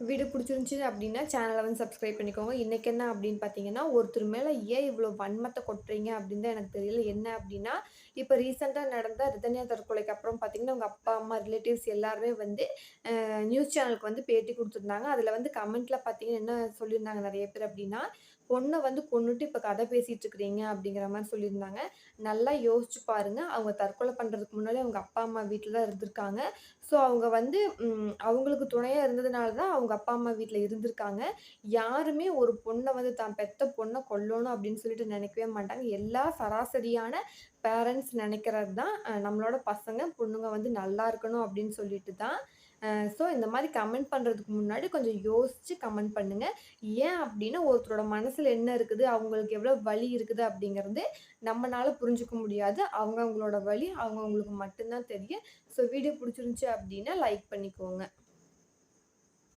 Video பிடிச்சிருந்துச்சி அப்படின்னா சேனலை வந்து சப்ஸ்கிரைப் பண்ணிக்கோங்க. இன்றைக்கி என்ன அப்படின்னு பார்த்தீங்கன்னா ஒருத்தர் மேலே ஏன் இவ்வளோ வன்மத்தை கொட்டுறீங்க அப்படின்னு தான் எனக்கு தெரியல. என்ன அப்படின்னா இப்போ ரீசெண்டாக நடந்த ரிதன்யா தற்கொலைக்கு அப்புறம் பார்த்தீங்கன்னா உங்கள் அப்பா அம்மா ரிலேட்டிவ்ஸ் எல்லாருமே வந்து நியூஸ் சேனலுக்கு வந்து பேட்டி கொடுத்துருந்தாங்க. அதில் வந்து கமெண்ட்டில் பார்த்தீங்கன்னா என்ன சொல்லியிருந்தாங்க நிறைய பேர் அப்படின்னா பொண்ணை வந்து கொண்டுட்டு இப்போ கதை பேசிகிட்டு இருக்கிறீங்க அப்படிங்கிற மாதிரி சொல்லியிருந்தாங்க. நல்லா யோசிச்சு பாருங்க. அவங்க தற்கொலை பண்ணுறதுக்கு முன்னாடி அவங்க அப்பா அம்மா வீட்டில் தான் இருந்திருக்காங்க. ஸோ அவங்க வந்து அவங்களுக்கு துணையாக இருந்ததுனால தான் அவங்க அப்பா அம்மா வீட்டில் இருந்திருக்காங்க. யாருமே ஒரு பொண்ணை வந்து தான் பெத்த பொண்ணை கொல்லணும் அப்படின்னு சொல்லிட்டு நினைக்கவே மாட்டாங்க. எல்லா சராசரியான பேரண்ட்ஸ் நினைக்கிறது தான் நம்மளோட பசங்க பொண்ணுங்க வந்து நல்லா இருக்கணும் அப்படின்னு சொல்லிட்டு தான் ஸோ இந்த மாதிரி கமெண்ட் பண்ணுறதுக்கு முன்னாடி கொஞ்சம் யோசித்து கமெண்ட் பண்ணுங்கள் ஏன் அப்படின்னா ஒருத்தரோட மனசில் என்ன இருக்குது அவங்களுக்கு எவ்வளோ வலி இருக்குது அப்படிங்கிறது நம்மளால் புரிஞ்சுக்க முடியாது. அவங்க அவங்களோட வலி அவங்கவுங்களுக்கு மட்டும்தான் தெரியும். ஸோ வீடியோ பிடிச்சிருந்துச்சி அப்படின்னா லைக் பண்ணிக்கோங்க.